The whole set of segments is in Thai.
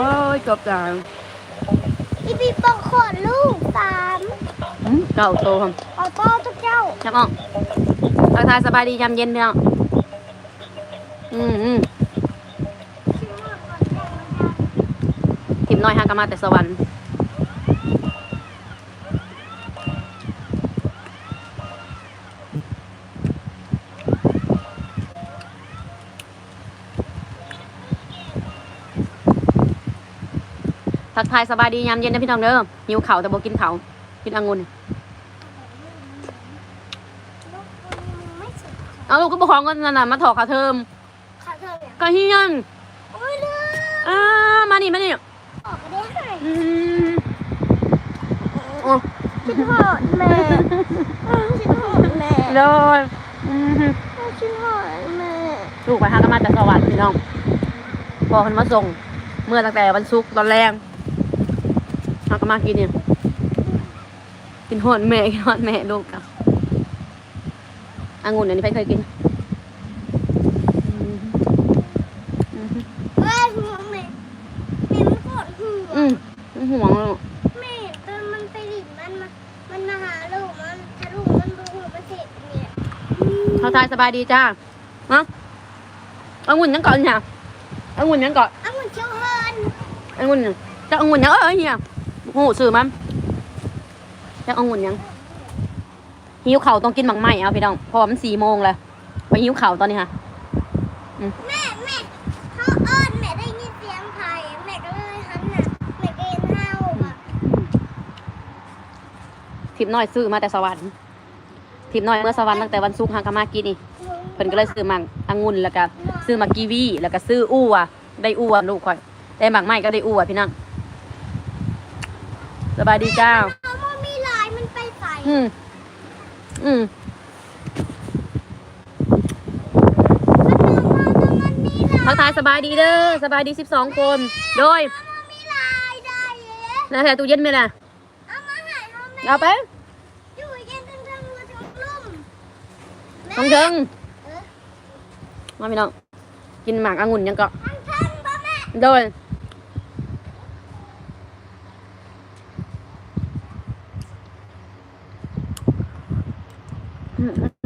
โอ้ยจบจังอีปีปองขอดลูกสามอืมเก่าโตครับเอาโต้ทุกเจ้าจับอ่องทักทายสบายดียามเย็นพี่น้องอืมอืมทิมน้อยหางกนมาแต่สวรรค์ ทักทายสบายดียามเย็นนะพี่น้องเด้อหิวเข่าวแต่บ่กินเขาวกินองุ่นลูกคนนี้มึงไม่สุดเอาลูกก็บอกของกันนั่นน่ะมาถอกขาเทอมขาเธอเนี่ยก็เฮียนโอ้ยเลืออ่ามานี่มานี่ออกก็ได้ให้อืมโอ้คิดหอดแม่คิดหอดแม่เลยอืมคิดหอดแม่ลูกไปหากันมาแต่สวรรค์พี่น้องพอคนมาส่งเมื่อตั้งแต่วันศุกร์ตอนแร กหากันมากินเนี่ยกินหอดแม่กินหอดแม่ลูกกับองุ่นอันนี้ไปเคยกินอืมอืมเอ้ยหัวแม่แม่มันกดหัวอืมห่วงลูกแม่ตอนมันไปดิบมันมามันมาหาลูกมันถ้าลูกมันดูหัวประเสริฐเนี่ยเขาทายสบายดีจ้าเนาะองุ่นยังก่อนเนี่ยองุ่นยังก่อนอ้าวมันเชี่ยวเฮินองุ่นยังจะองุ่นยังเอ้ยเฮียโอ้โหสื่อมันจะองุ่นยังหิวเข่าวต้องกินหมักไหมเอาพี่น้องเพราะว่ามันสี่โมงแล้วไปหิวเข่าวตอนนี้ค่ะแม่แม่เขาเอิญแม่ได้ยินเสียงไผ่แม่ก็เลยหันน่ะแม่ก็เห็นเฮาอะทิพย์น้อยซื้อมาแต่สวรรค์ทิพย์น้อยเมื่อสวรรค์ตั้งแต่วันศุกร์หากามากินนี่เพิ่นก็เลยซื้อหมักองุ่นแล้วก็ซื้อหมักกีวีแล้วก็ซื้ออู้อะได้อู้อะลูกค่อยได้หมักไหมก็ได้อู้อะพี่น้อง สบายดีจ้าเอามันมีลายมันไปใส่อืมอืมมันเอามาตรงนั้นมีลายทักทายสบายดีเด้อสบายดีสิบสองคน โดยมันมีลายได้เอ๊ะนะแต่ตู้เย็นไหมล่ะเอามาใหายเอาแม่เอาไปอยู่เย็นทั้งทั้งมาทั้งลุ่มน้องเชิงเออมาพี่น้องกินหมากองุ่นยังเกาะทั้งทั้งพ่อแม่โดย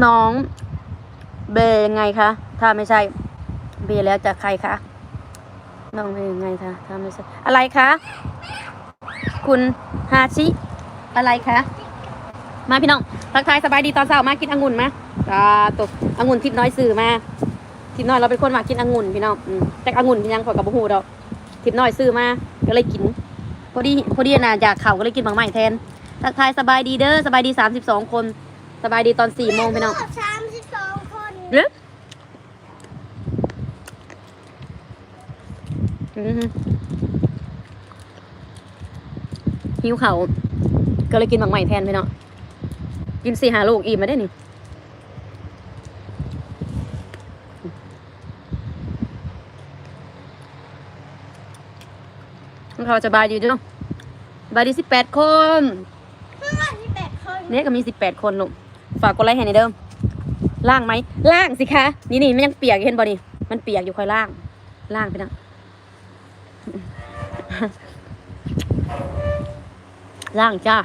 น้องเบย์ยังไงคะถ้าไม่ใช่ เบย์แล้วจะใครคะน้องเบย์ยังไงคะถ้าไม่ใช่อะไรคะคุณฮาชิอะไรคะมาพี่น้องทักทายสบายดีตอนเช้ามากินองุ่นมาตาตกองุ่นทิพน้อยสื่อมาทิพน้อยเราเป็นคนมากินองุ่นพี่น้องแต่องุ่นยังพอกับบุหูดอกทิพน้อยซื้อมาก็เลยกินพอดีพอดีนะอยากเข่าก็เลยกินบางใหม่แทนทักทายสบายดีเด้อสบายดีสามสิบสองคน สบายดีตอนสี่โมงพี่น้องสามสิบสองคนเด้ออือหือหิวเขาวก็เลยกินบางใหม่แทนพี่น้องกินสี่หาลูกอิ่มมาได้นี่เขาจะบายดีด้วยบายดีสิบแปดคนเพื่อนที่แปดคนเนี่ยก็มีสิบแปดคนลูก ฝากกดไลค์ให้ในเดิมล่างไหมล่างสิคะนี่นี่มันยังเปียกเห็นบ่นี่มันเปียกอยู่ค่อยล่างล่างไปนะล่างจ้า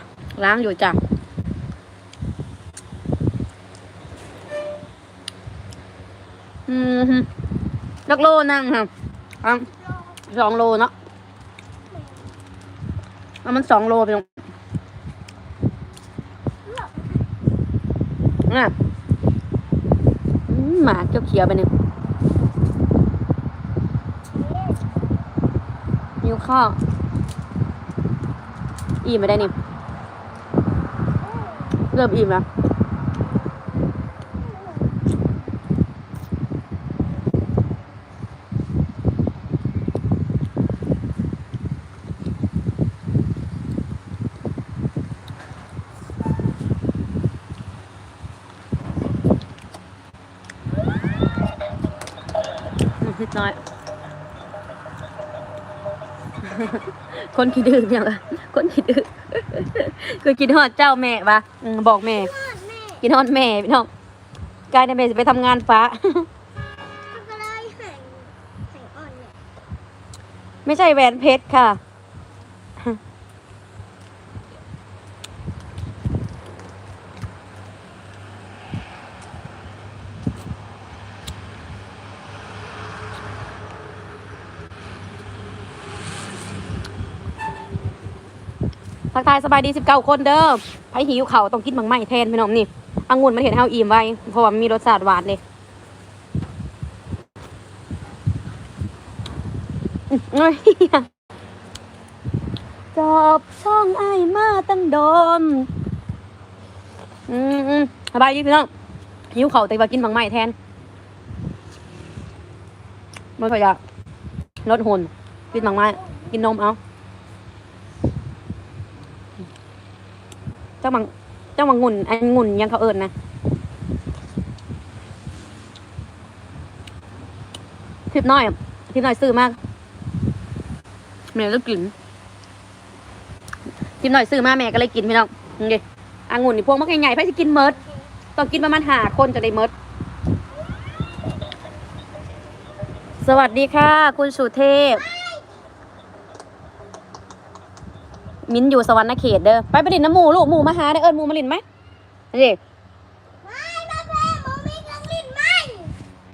ล้างอยู่จ้าอืมฮึนักโลนั่งค่ะอะสองโลเนาะเอามันสองโลไปลง น่ะหมาเขียวเขียวไปเนี่ยนิ้วข้าวอิ่มไม่ได้นี่เริ่มอิ่มแล้ว นิดน้อย คนคิดดื้อเนี่ยละคนคิดดื้อคือกินฮอดเจ้าแม่ปะอืมบอกแม่เพื่อนแม่ กินฮอดแม่พี่น้องกายในแม่จะไปทำงานฟ้าเขาก็เลยแห่งแห่งอ่อนเนี่ยไม่ใช่แหวนเพชรค่ะ ทักทายสบายดีสิบเก้าคนเด้อไผหิวเขาต้องกินบางไม้แทนพี่น้องนี่องุ่นมันเห็นเฮาอิ่มไว้เพราะว่ามีรสชาติหวานเลยจอบช่องไอ้มาตั้งโดมอืมอืมสบายดีพี่น้องหิวเขาแต่ว่ากินบางไม้แทนไม่ค่อยอยาลดหุ่นกินบางไม้กินนมเอา เจ้ามังเจ้ามังงุ่นอันงุ่นยังเขาเอิญนะทิปน้อยทิปน้อยซื้อมากแม่ก็กินทิปน้อยซื้อมาแม่ก็เลยกินพี่น้องนี่อังุ่นนี่พวงมักใหญ่ๆไปจะกินเมิดต้องกินประมาณหาคนจะได้เมิดสวัสดีค่ะ คุณสุเทพ มิ้นอยู่สวรรค์เขตเด้อไปไปดินน้ำหมูลูกหมูมาหาได้อเอิญหมูมาลินไหมนี่ไม่แม่แม่หมูมีเครื่องลิ้นไหม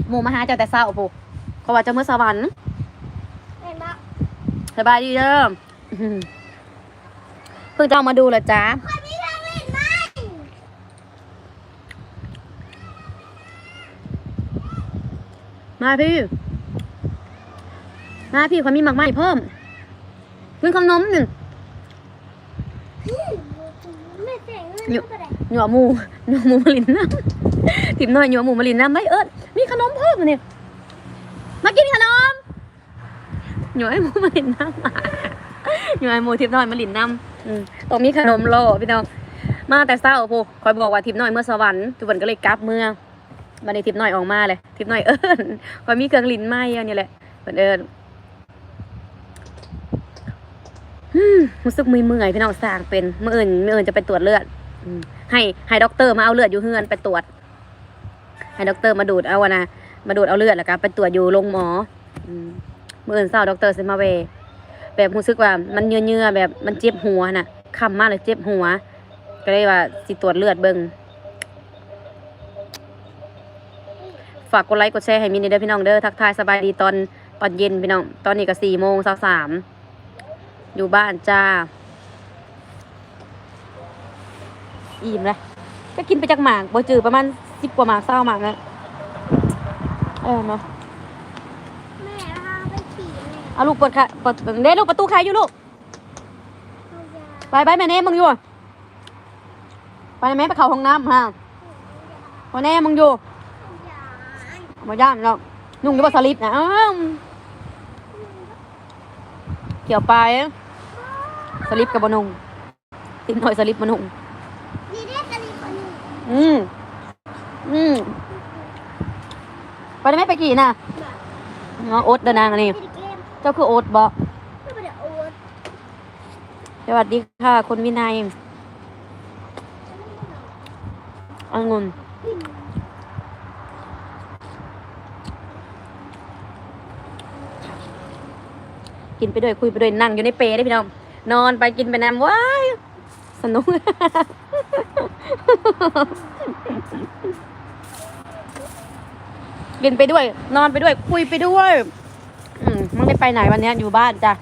หมูมาหาเจ้าแต่เศร้าปูเพราะว่าเจ้าเมื่อสวรรค์เห็นปะสบายดีเด้ออื้อหือเพิ่งจะเอามาดูเหรอจ๊ะคนมีเครื่องลิ้นไหมมาพี่ มาพี่ความมีหมักไหมเพิ่มเพิ่งขนมหนึ่ง ไม่เสียเงินอยู่ก็ได้หนัวหมูหนัวหมูมาลินน้ำถิ่มหน่อยหนัวหมูมาลินน้ำไม่เอิญมีขนมเพิ่มอันนี่ยมากินขนมหนัวไอ้หมูมาลินน้ำหนัวไอ้หมูทิพย์น้อยมาลินน้ำต้องมีขนมโลพี่น้องมาแต่เศร้าปูคอยบอกว่าทิพย์น้อยเมื่อสวรรค์ทุกวันก็เลยกลับเมืองมาในทิพย์น้อยออกมาเลยทิพย์น้อยเอิญคอยมีเครื่องลิ้นไหมอันนี้แหละเพิ่นเอิญอืมรู้สึกมือเมื่อยพี่น้องสร้างเป็นเมื่อเอื่นเมื่อเอื่นจะไปตรวจเลือด ให้ให้ด็อกเตอร์มาเอาเลือดอยู่เฮือนไปตรวจ ให้ด็อกเตอร์มาดูดเอาอะนะมาดูดเอาเลือดแล้วก็ไปตรวจอยู่โรงหมออืมมื่ออื่นเศร้าด็อกเตอร์สิมาเวแบบรู้สึกว่ามันเยื่อๆแบบมันเจ็บหัวน่ะคำมากเลยเจ็บหัว ก็เลยว่าสิตรวจเลือดเบิ่งฝากกดไลค์กดแชร์ให้มินเด้อพี่น้องเด้อทักทายสบายดีตอนตอนเย็นพี่น้อง ตอนนี้ก็สี่โมงสามอยู่บ้านจ้า อิ่มเลยก็กินไปจากหมากบ่จือประมาณสิบกว่าหมากเศร้าหมากนะเออเนาะแม่พาไปขี่แม่เอาลูกเปิดค่ะเปิดเด้ลูกประตูใครอยู่ลูกเอายาไปไปแม่เน่มึงอยู่ไปแม่ไปเข้าห้องน้ำฮะพ่อแน่มึงอยู่เอายามาย่านแล้วนุ่งอยู่บนสลิปนะอ้าวเกี่ยวไปสลิปกับบนุ่งติมหน่อยสลิปมานุ่ง นี่เรียกกันอีกคนหนึ่ง อืม อืมไปได้ไหมไปกี่น่ะเน้องโอ๊ตเดินนางอันนี่ เจ้าคือโอ๊ตบอกสวัสดีค่ะ คุณวินัยองุ่นกินไปด้วยคุยไปด้วยนั่งอยู่ในเปรได้พี่น้อง นอนไปกินไปน้ำว้าย สนุก กินไปด้วย นอนไปด้วย คุยไปด้วยอืมมันได้ไปไหนวันนี้อยู่บ้านจ้ะ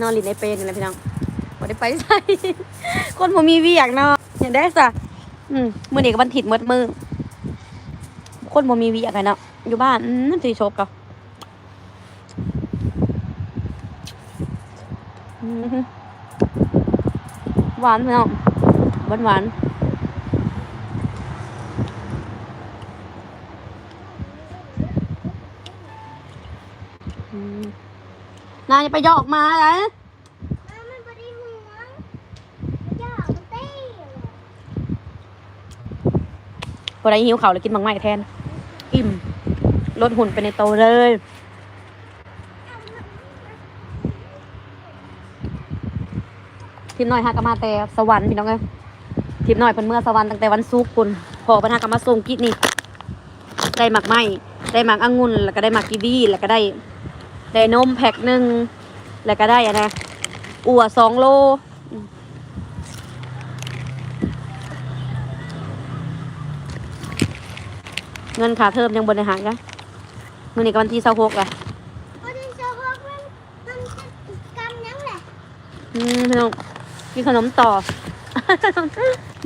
นอนหลินในเปรนี่แหละพี่น้องบ่ได้ไปใส่คนบ่มีวียกนาะอย่างได้สะอืมมือนี้ก็วันถิดมดมือ คนบ่มีวียกอะเนาะอยู่บ้านอืมสิชบกับอืม หวานพี่น้องหวานหวานอืมนายจะไปยอกมาเหรอแม่มันไม่ได้ห่วงยามันเต้พอได้หิวเขาวแล้วกินบางไม้แทน อิ่ม ลดหุ่นไปในโตเลย ทีมน้อยหากนมาแต่สวรรค์พี่น้องเอ้ยทีมน้อยเพิ่นเมื่อสวรรค์ตั้งแต่วันศุกร์คุณพอเพิ่นหากนมาส่งกิจนี่ได้หมักไม้ได้หมักองุ่นแล้วก็ได้หมักกีวีแล้วก็ได้ได้นมแพ็คหนึ่งแล้วก็ได้อะนะอั่วสองโลอืมเงินขาเทอมยังบนในหางนะมื่อนี้ก็วันที่เสาหกแหละวันที่เช้าพักมันมันจะกำยังแหละอืมพี่น้อง กินขนมต่อ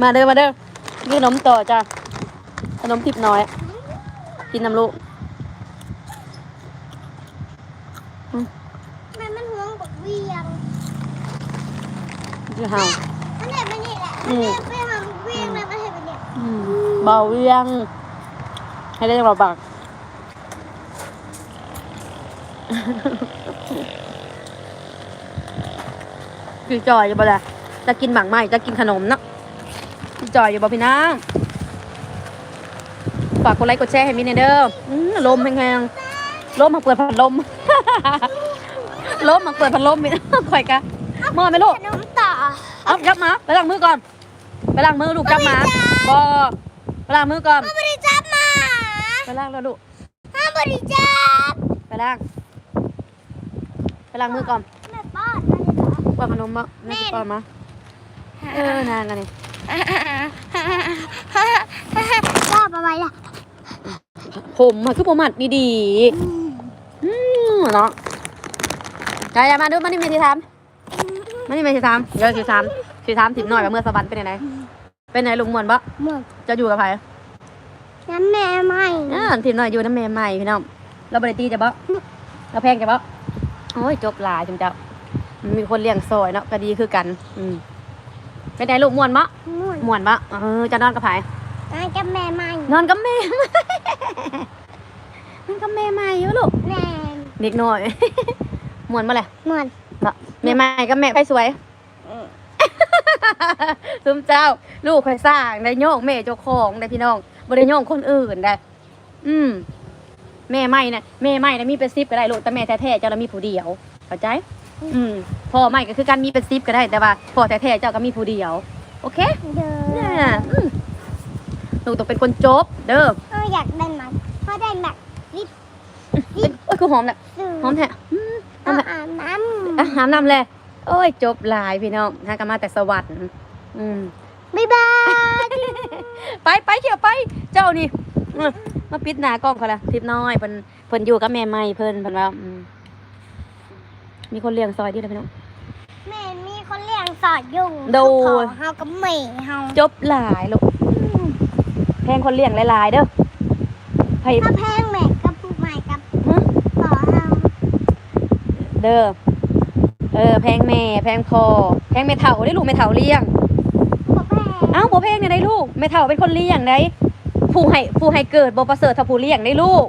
มาเด้อมาเด้อกินขนมต่อจ้ะขนมทิพย์น้อย กินน้ำลูกแม่มันห่วงบักเวียงกินห่าวมันเห็นมันนี่แหละอืมันมเห็นไปหาบักเวียงเลยมันเห็นมันเนี่ยอืมเบาเวียง ให้ได้เบาปากพี่จอยอยู่บ่ล่ะ จะกินหมากไหมจะกินขนมเนาะพี่จอยอยู่บ่พี่น้องฝากกดไลค์กดแชร์ให้มินหน่อยเด้ออืมลมแห้งๆลมมาเปิดพัดลมลมมาเปิดพัดลมมินข่อยกะมอไหมลูกขนมต่อเอาจับหมาไปล้างมือก่อนไปล้างมือลูกจับหมาบอไปล้างมือก่อนห้ามบริจับหมาไปล้างแล้วลูกห้ามบริจับไปล้างไปล้างมือก่อนแม่ป้อนอะไรเหรอป้อนขนมมาแม่จะป้อนมา เออนานกันนี่ชอบอะไรล่ะผมมาคือผมมัดดีๆอืมเนาะยายยามาดูมานี่เมทีทามมานี่เมทีทามเดี๋ยวทีทามทีทามถิบหน่อยกับเมื่อสวรรค์เป็นยังไงเป็นไงลุงมวนปะหมดจะอยู่กับใครน้ำแม่ไม่อ่าถิบหน่อยอยู่น้ำแม่ใหม่พี่น้องเราบริตีจะปะเราแพงจะปะโอ้ยจบลายจุมเจ้ามีคนเลี้ยงซอยเนาะก็ดีคือกัน อืม เป็นไงลูกมวนปะหมดมวนปะเออจะนอนกับไผน้ำกับแม่ไม่นอนกับแม่นอนกับแม่ใหม่อยู่ลูกแม่เด็กน้อยมวนมาแหละหมดเนาะแม่ใหม่กับแม่ใครสวยซุมเจ้า ลูกคอยสร้างได้โยกแม่เจ้าของได้พี่น้องบ่ได้โยกคนอื่นได้ อืมแม่ใหม่น่ะแม่ใหม่น่ะมีเป็นซิปก็ได้ลูกแต่แม่แท้ๆเจ้าละมีผู้เดียวเข้าใจ อืมพ่อใหม่ก็คือการมีเป็นซิปก็ได้แต่ว่าพ่อแท้ๆเจ้าก็มีผู้เดียว โอเคเด้เนี่อยอืมลูกต้องเป็นคนจบ เด้อเขาอยากได้หมันเขาได้หมักลิปเป็นโอ้ยคือหอมน่ะสื่อหอมแท้อืมหอเอามแท้อาบน้อาหารนำเลยโอ้ยจบหลายพี่น้องฮากนมาแต่สวรรค์อืมำบ๊ายบาย ไปไปเขียวไปเจ้านี่อืมมาปิดหน้ากล้องเขาละทิพย์น้อยเพิ่นเพิ่นอยู่กับแม่ใหม่เพิ่นเพิ่นว่าอืม มีคนเลี้ยงซอยดีเลยพี่น้อง แม่มีคนเลี้ยงสอดยุงโดยเขาขอเฮากับแม่เฮาจบหลายลูกอืมแพงคนเลี้ยงหลายๆเด้อไผถ้าแพงแม่กับผู้ใหม่กับหึขอเฮาเด้อเออแพงแม่แพงพ่อแพงแม่เฒ่าได้ลูกแม่เฒ่าเลี้ยง บ่แพงเอ้าบ่แพงเนี่ยได้ลูกแม่เฒ่าเป็นคนเลี้ยงได้ผู้ให้ผู้ให้เกิดบ่ประเสริฐเท่าผู้เลี้ยงได้ลูก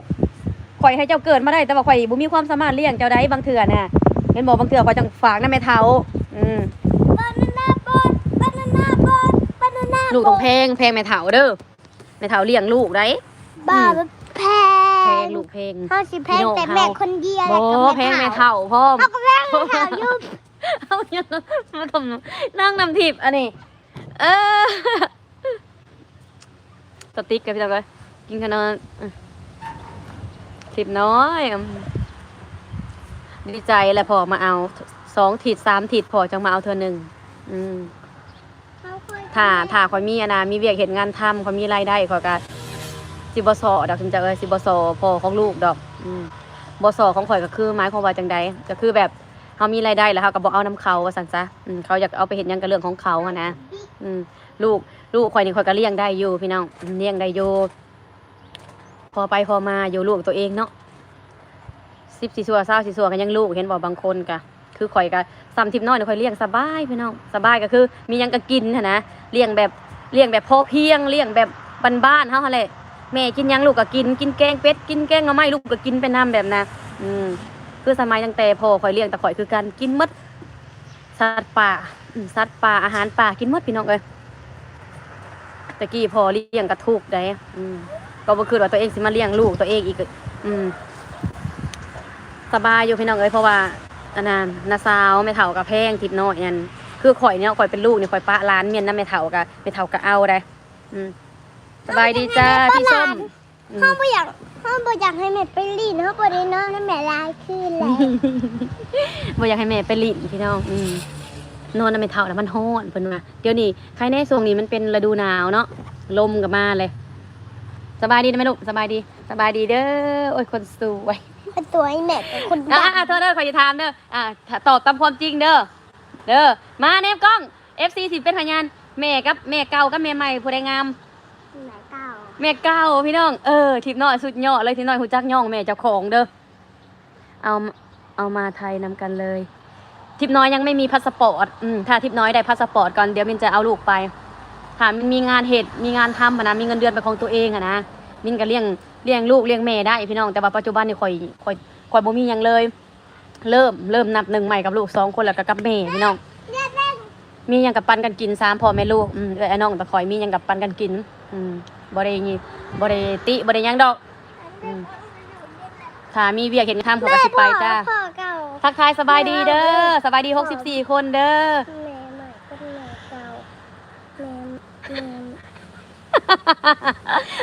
ข่อยให้เจ้าเกิดมาได้แต่ว่าข่อยบ่มีความสามารถเลี้ยงเจ้าได้บางเทื่อน่ะ เห็นบ่บางเทื่อข่อยจังฝากนำแม่เฒ่าอืมบานาน่าบอนบานาน่าบอนบานาน่าลูกต้องแพงแพงแม่เฒ่าเด้อแม่เฒ่าเลี้ยงลูกได้บ้าแพแพงงลูกแพงเฮาสิแพงพี่น้องแต่เฮาแม่คนเดียวบ่แล้วก็แพงแม่แม่เฒ่าเฒ่าพร้อมเฮาก็แพงแม่เฒ่าอยู่เอาอย่างนั้นมาทำนั่งนำทิพย์อันนี้ เออสติ๊กกันพี่ตาเลยกินกันนอนทิพย์น้อยอืม ดีใจแหละพอมาเอาสองถิดสามถิดพอจังมาเอาเธอหนึ่งอืมเฮาเคยถ้าถ้าคอยมีอะนะมีเวียกเห็นงานทำคอยมีรายได้คอยก็สิบสอดอกถึงจะเอ้ยสิบสอพอของลูกดอก อืมบสอของข่อยก็คือหมายความว่าจังใดก็คือแบบเขามีรายได้แล้วเขาก็บอกเอาน้ำเขาว่าสันซะอืมเขาอยากเอาไปเห็นยังกับเรื่องของเขาอะนะอืมลูกลูกข่อยนี่ข่อยก็เลี้ยงได้อยู่พี่น้องอืมเลี้ยงได้อยู่พอไปพอมาอยู่ลูกตัวเองเนาะ สิบสี่สัวเศร้าสี่สัวกันยังลูกเห็นบอกบางคนกะคือข่อยก็ซ้ำทิพน้อยเนี่ยข่อยเลี้ยงสบายพี่น้องสบายก็คือ มียังก็กินหั้นะเลี้ยงแบบเลี้ยงแบบพอเพียงเลี้ยงแบบบ้านๆเฮาหั่นแหละแม่กินยังลูกก็กิน กินแกงเป็ดกินแกงหน่อไม้ลูกก็กินเป็นน้ำแบบนะอืมคือสมัยตั้งแต่พ่อข่อยเลี้ยงแต่ข่อยคือการกินมดสัตว์ป่าสัตว์ป่าอาหารป่ากินมดพี่น้องเอ้ยตะกี้พอเลี้ยงกระทุกได้อืมก็บ่คือว่าตัวเองสิมาเลี้ยงลูกตัวเองอีก อืม สบายอยู่พี่น้องเอ้ยเพราะว่าอันนั้นนาซาวไม่เท่ากับแพงทิพย์น้อยนั่นคือข่อยเนี่ยข่อยเป็นลูกเนี่ยข่อยปะร้านเมียนน้ำไม่เท่ากับไม่เท่ากับเอาได้อืมสบายดีจ้าพี่ส้มอืม เขาไม่อยากเขาไม่อยากให้แม่ไปรีดเขาไปได้นอนให้แม่ลายขึ้นเลยบ่อยากให้แม่ไปลิ้นพี่น้องอืมนอนน่ะไม่เท่าแล้วมันร้อนเพิ่นว่าเดี๋ยวนี้ใครในช่วงนี้มันเป็นฤดูหนาวเนาะลมก็มาเลย สบายดีนะแม่ลูกสบายดี สบายดีเด้อโอ้ยคนสวย เป็นตัวไอ้แม่เป็นคนอะบ้าอะเธอเด้อขอจะถามเด้ออะถ้าตอบตามความจริงเด้อเด้อมาเนมกล้อง FC สิเป็นพยานแม่กับแม่เก่ากับแม่ใหม่ผู้ใดงามแม่เก้าแม่เก่าพี่น้องเออทิพย์น้อยสุดยอดเลยทิพย์น้อยหูจักย่องแม่เจ้าของเด้อเอาเอามาไทยนำกันเลยทิพย์น้อยยังไม่มีพาสปอร์ตอืมถ้าทิพย์น้อยได้พาสปอร์ตก่อนเดี๋ยวมินจะเอาลูกไปถ้ามันมีงานเหตุมีงานทำอะนะมีเงินเดือนเป็นของตัวเองอะนะมินก็เลี้ยง เลี้ยงลูกเลี้ยงแม่ได้พี่น้องแต่ว่าปัจจุบันนี่ข่อยข่อยข่อยบ่มีหยังเลย เริ่มเริ่มนับหนึ่งใหม่กับลูกสองคนแล้วก็กับแม่พี่น้อง มีหยังกับปันกันกินสามพ่อแม่ลูกอืมเอ้ยไอ้น้องตะคอยมีหยังกับปันกันกิน อืมบ่ได้งี้บ่ได้ติบ่ได้หยังดอกอืมถ้ามีเวียกเห็นทำเขาก็สิไปจ้าพ่อเก่าทักทายสบายดีเด้อสบายดี64คนเด้อแม่ใหม่ก็แม่เก่าแม่แม่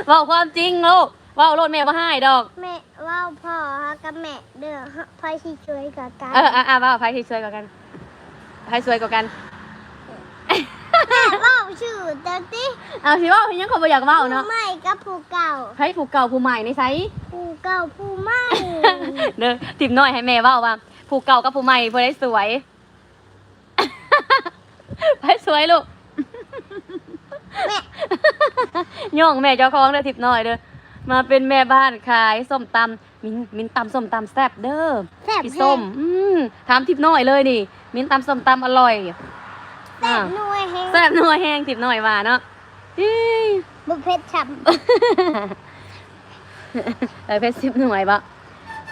เว้าความจริงลูกเว้าโลดแม่บ่ให้ดอก แม่ว่าพ่อกับแม่เด้อพ่อที่ช่วยกับกันเอออะอะเว้าไผที่สวยกว่ากันไผสวยกว่ากัน แม่ว่าชื่อเด็กที่เอาสิเว้าเฮ็ดหยังเขาบ่อยากเว้าเนาะผู้ใหม่กับผู้เก่าไผผู้เก่าผู้ใหม่ในไสผู้เก่าผู้ใหม่ เด้อติมน้อยให้แม่เว้าว่าผู้เก่ากับผู้ใหม่ผู้ใดสวยไผสวยลูกแม่ ย่องแม่เจ้าของเด้อทิพย์น้อยเด้อ มาเป็นแม่บ้านขายส้มตำมินมินตำส้มตำแซ่บเด้อแซ่บพี่ส้มอืมถามทิพย์น้อยเลยนี่ มินตำส้มตำอร่อยแซ่บหน่วยแฮงแซ่บนัวแห้งทิพย์น้อยว่าเนาะอี้บุพเพชรฉ่เออเพชรสิบหน่วยปะ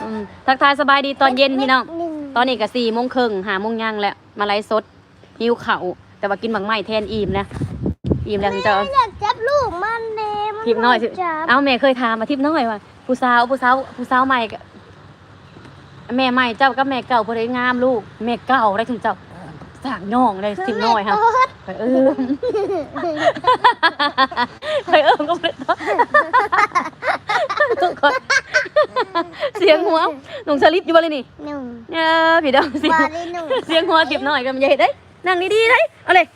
อืมทักทายสบายดีำตอนเย็นพี่น้องหนึ่งตอนนี้ก็สี่โมงครึ่งหาโมงย่างแล้วมาไลฟ์สดหิวเข่าวแต่ว่ากินบางไม้แทนอิ่มนะอิ่มแล้วถึงจะ ทิพย์น้อยสิจับ เอาแม่เคยถามมาทิพย์น้อยว่าผู้สาวผู้สาวผู้สาวใหม่ก็แม่ใหม่เจ้ากับแม่เก่าพอได้งามลูกแม่เก่าได้ถึงเจ้าสร้างน้องได้ทิพย์น้อยฮะแม่โต๊ดไปเออไปเออก็ไม่ต้องทุกคนเสียงหัวหนุ่งสลิปอยู่บ่เลยนี่หนึ่งเออพี่ดองเสียง บาลีหนึ่งเสียงหัวทิพย์น้อยกับใหญ่ได้ยนั่งดีๆได้ยเอาเลย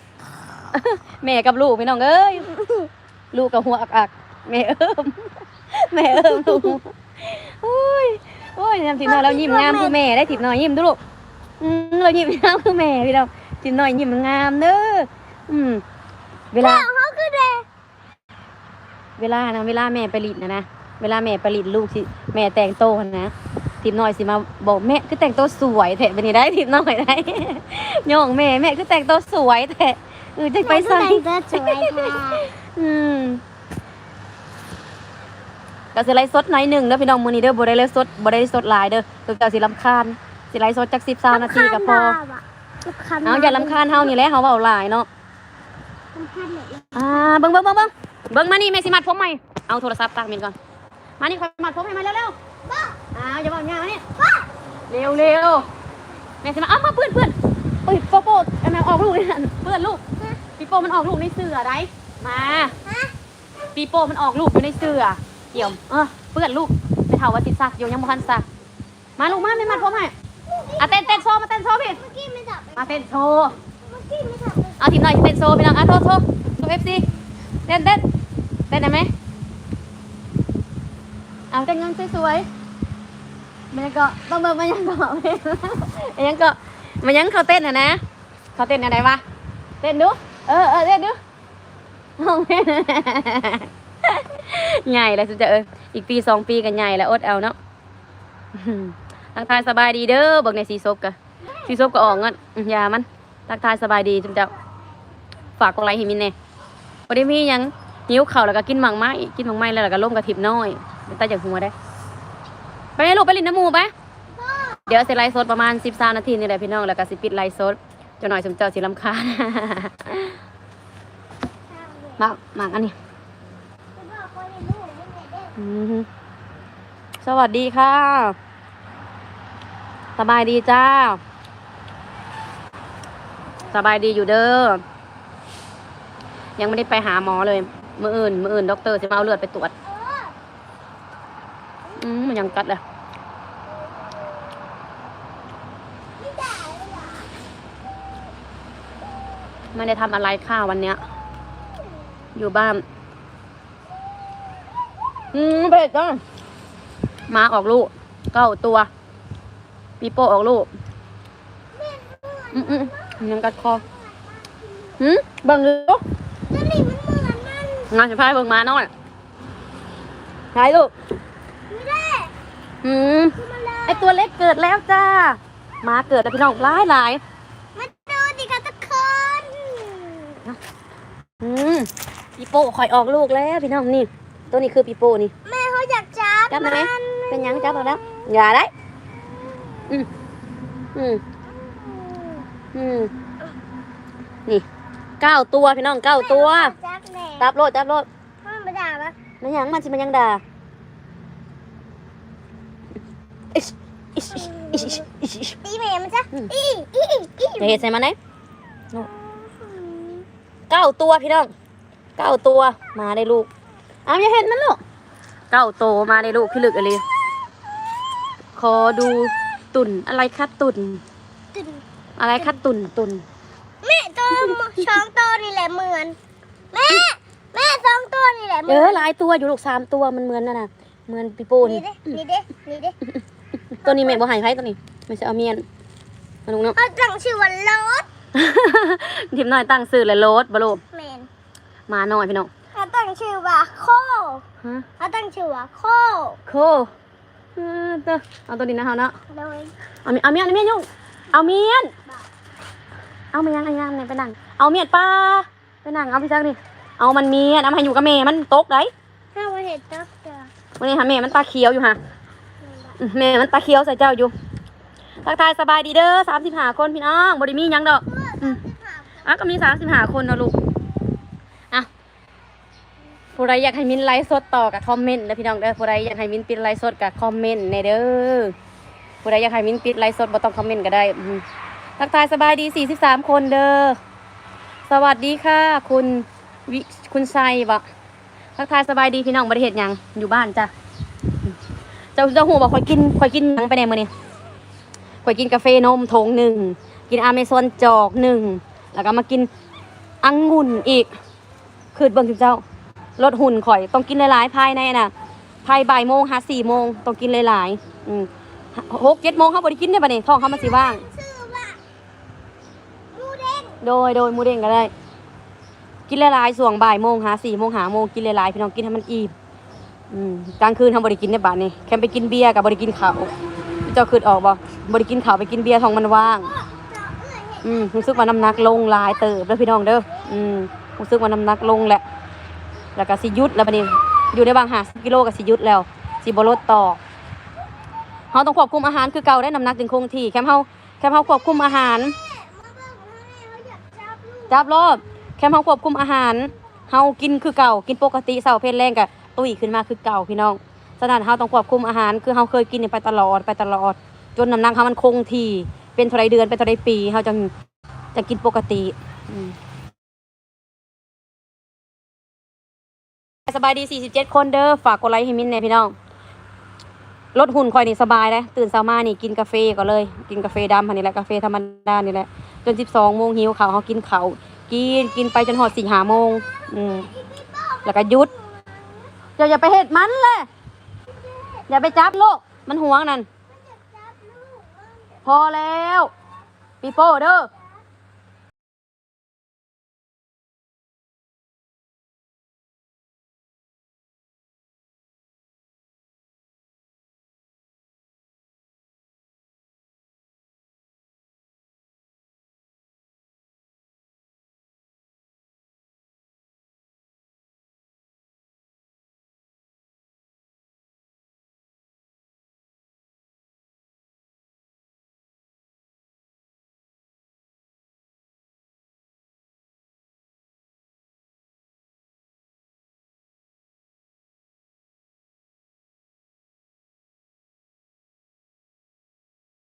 แม่กับลูกพี่น้องเอ้ย ลูกกับหัวอักๆแม่เอิมแม่เอิมลูกโอ้ยโอ้ยน้ำทิพย์น้อยเรายิ้มงามคือแม่ได้ทิพย์น้อยยิ้มดูลูกอืมเรายิ้มงามคือแม่พี่น้องทิพย์น้อยยิ้มงามเด้ออืมเวลาเขาคือเด้เวลานะเวลาแม่ไปลิดนะนะเวลาแม่ไปลิดลูกสิแม่แต่งโตวนะทิพย์น้อยสิมาบอกแม่คือแต่งตัวสวยแท้เป็นนี่ได้ทิพย์น้อยได้ย่องแม่แม่คือแต่งตัวสวยแท้เออจะไปใส่แม่ก็สวยค่ะ อืมก็สิไลฟ์สดหน่อยหนึ่งเด้อพี่น้องมื้อนี้เด้อบ่ได้ไลฟ์สดบ่ได้สดหลายเด้อตัวเจ้าสิรำคาญสิไลฟ์สดจัก10 20นาทีก็พอเอาอย่ารำคาญเฮานี่แหละเฮาเว้าหลายเนาะรำคาญเนี่ยอ่าเบิ่งเบิ่งเบิ่งเบิ่งเบิ่งมานี่แม่สิมัดผมใหม่เอาโทรศัพท์ตั้งมินก่อน มานี่ขอยมัดผมให้มาเร็วๆบ้าอ้าวอย่าบอกอย่างนี้บ้าเร็วเร็วแม่สิมาอ้าวมาเพื่อนเพื่อนเอ้ยโปโป้ไอ้แมวออกลูกนี่นั่นเพื่อนลูกปีโป้มันออกลูกในเสือไร มาฮะปีโป้มันออกลูกอยู่ในเสือเกี่ยวเออเพื่อนลูกไปเท่าว่าสิซักอยู่ยังบ่ทันซัก มาลูกมาไม่มัดผมให้อะเต้นเต้นโชว์มาเต้นโชว์พี่ เมื่อกี้ไม่จับมาเต้นโชว์ เมื่อกี้ไม่จับเอาทีมหน่อยเต้นโชว์พี่น้องอะโทษโทษโชว์เอฟซีเต้นเต้นเต้นได้ไหมเอาเต้นเงินสวยๆมันยังก็ต้องเบิ่งมันยังก็มันยังก็มันยังเขาเต้นอะนะเขาเต้นอะไรวะ เต้นดู เออเออเต้นดูน้องแม่ ใหญ่แล้วสุดจะเอออีกปีสองปีกันใหญ่แล้วอดเอาเนาะทักทายสบายดีเด้อบอกในสีซบกะสีซบก็ออกเงินอื้อยามันทักทายสบายดีจุ๊บเจ้าฝากกดไลค์ให้มินเน่บ่ได้มียังหิวข้าแล้วก็กินหมังไม้กินหมังไม้แล้วก็ล้มกระถิบน้อยเป็นตาจากหัวได้ ไปลยลูกไปลินน้ำมูไปเดี๋ยวเสิไลฟ์สดประมาณสิบสามนาทีนี่แหละพี่น้องแล้วก็สิปิดไลฟ์สดจะหน่อยสมเจ้าสิลำคาญ มากมากอันนี้สวัสดีค่ะ สบายดีจ้า สบายดีอยู่เด้อ ยังไม่ได้ไปหาหมอเลย มืออื่น มืออื่นด็อกเตอร์จะมาเอาเลือดไปตรวจ อืมมันยังกัดเลยไม่ได้เลยเหรอไม่ได้ทำอะไรข้าววันเนี้ย อยู่บ้าน อืมเผ็ดจังหมาออกลูก เก้าตัว ปีโป้ออกลูก อืมอืมยังกัดคอหืมเบิ่งดูตัวนี้มันเหมือนมันงานจะพายเบิ่งหมาหน่อยหายลูกไม่ได้อืมคือมันเลยไอตัวเล็กเกิดแล้วจ้าหมาเกิดแล้วพี่น้องหลายหลายมาดูดิค่ะทุกคนอืม ปีโป้คอยออกลูกแล้วพี่น้องนี่ ตัวนี้คือปีโป้นี่ แม่เขาอยากจับจับได้ไหมมันเป็นหยังจับเอาแล้วอย่าได้ อืมอืมอืมนี่เก้าตัวพี่น้องเก้าตัว จับแม่จับโลดจับโลดถ้ามันไม่ด่าปะมันหยังมันสิมันหยังด่าอิชอิชอิชอิชอิชอิชตีแม่มันจ้ะอืมอีอีอีอีอย่าเห็ดใส่มันไหนเก้าตัวพี่น้อง เก้าตัวมาได้ลูกอ้าวอย่าเห็ดมันลูกเก้าโตวมาได้ลูกพี่ลึกอะไรขอดูตุ่นอะไรคะตุ่นตึ้งอะไรคะตุ่นตุ่นแม่ตัวสองตัวนี่แหละเหมือนแม่แม่สองตัวนี่แหละเหเอมือหลายตัวอยู่ลูกสามตัวมันเหมือนน่ะนะเหมือนปีโป้นี่นี่เด้นี่เด้นี่เด้ตัวนี้แม่บ่ใหายไพ่ตัวนี้ไม่ใช่เอาเมียนมาลุงเนาะ เขาตั้งชื่อว่ารถทิมหน่อยตั้งซื้อเลยโรสบลูกแมน มาหน่อยพี่น้องเขาตั้งชื่อว่าโคฮะเขาตั้งชื่อว่าโคโคเออเด้อเอาตัวนี้นะเฮาเนาะโดยเอาเมียเอาเมียนเอาเมียนยุ่งเอาเมียน เอาเมียนเอาเมียนเนี่ยไปนั่งเอาเมียนป้าไปนั่งเอาพี่ซักนี่เอามันเมียนเอามาให้อยู่กับแม่มันตกได้ถ้าว่าเห็ดต๊อกเตอร์วันนี้หาแม่มันตาเขียวอยู่ฮะอืมแม่มันตาเขียวใส่เจ้าอยู่ทักทายสบายดีเด้อสามสิบห้าคนพี่น้องบไดิมีหยังดอกอืมอะก็มีสามสิบห้าคนเนาะลูกอะ ผู้ใดอยากให้มินไลฟ์สดต่อกับคอมเมนต์นะพี่น้องเด้อผู้ใดอยากให้มินปิดไลฟ์สดกับคอมเมนต์ในเด้อผู้ใดอยากให้มินปิดไลฟ์สดบ่ต้องคอมเมนต์ก็ได้ทักทายสบายดีสี่สิบสามคนเด้อสวัสดีค่ะ คุณวิคุณไซบะทักทายสบายดีพี่น้องบริเหตุยังอยู่บ้านจ้ะเจ้าเจ้าหูบอกข่อยกินข่อยกินยังไปไหนมาเนี่ยข่อยกินกาแฟนมถงหนึ่งกินอาเมซอนจอกหนึ่งแล้วก็มากินองุ่นอีกคือเบิ่งจุเจ้า ลดหุ่นข่อย ต้องกินหลายๆภายในน่ะภายบ่ายโมงหาสี่โมงต้องกินหลายๆอืมหกเจ็ดโมงเขาบริกินได้ปะเนี่ยท้องเขามาสิว่าง ชื่อว่าหมูเด้งโดยโดยหมูเด้งก็ได้ กินหลายๆส่วงบ่ายโมงหาสี่โมงหาโมงกินหลายๆพี่น้องกินให้มันอิ่มอืมกลางคืนทำบริกินในบ้านนี่แค่ไปกินเบียร์กับบริกินข้าวเจ้าคืดออกบ่บริกินข้าวไปกินเบียร์ท้องมันว่างเจาะเอื้อยเห็ดอืมรู้สึกว่าน้ำหนักลงหลายเติบแล้วพี่น้องเด้ออืมรู้สึกว่าน้ำหนักลงแหละ แล้วก็สิยุดแล้วบัดนี้อยู่ในบางหาสกิโลก็สิยุดแล้วสิบ่ลดต่อเฮาต้องควบคุมอาหารคือเก่าได้น้ำหนักจึงคงที่แค่เฮาแค่เฮาควบคุมอาหารจับรอบแค่เฮาควบคุมอาหารเฮากินคือเก่ากินปกติเสาเพลแรงกับตุ้ยขึ้นมาคือเก่าพี่น้องฉะนั้นเฮาต้องควบคุมอาหารคือเฮาเคยกินไปตลอดไปตลอด จนน้ำหนักเฮามันคงที่เป็นเท่าไรเดือนเป็นเท่าไรปีเฮาจะจะกินปกติอืม สบายดี 47 คนเด้อ ฝากกดไลค์ให้มินแน่พี่น้อง ลดหุ่นคอยนี่สบายเลยตื่นเช้ามานี่กินกาแฟก็เลย กินกาแฟดำพันนี่แหละ กาแฟธรรมดานี่แหละ จน 12โมงหิวข้าวเฮากินเขากิน กินไปจนหอดสี่หาโมง อืม แล้วก็ยุดอย่าอย่าไปเห็ดมันเลย อย่าไปจับโลก มันห่วงนั่น พอแล้วปีโป้เด้อ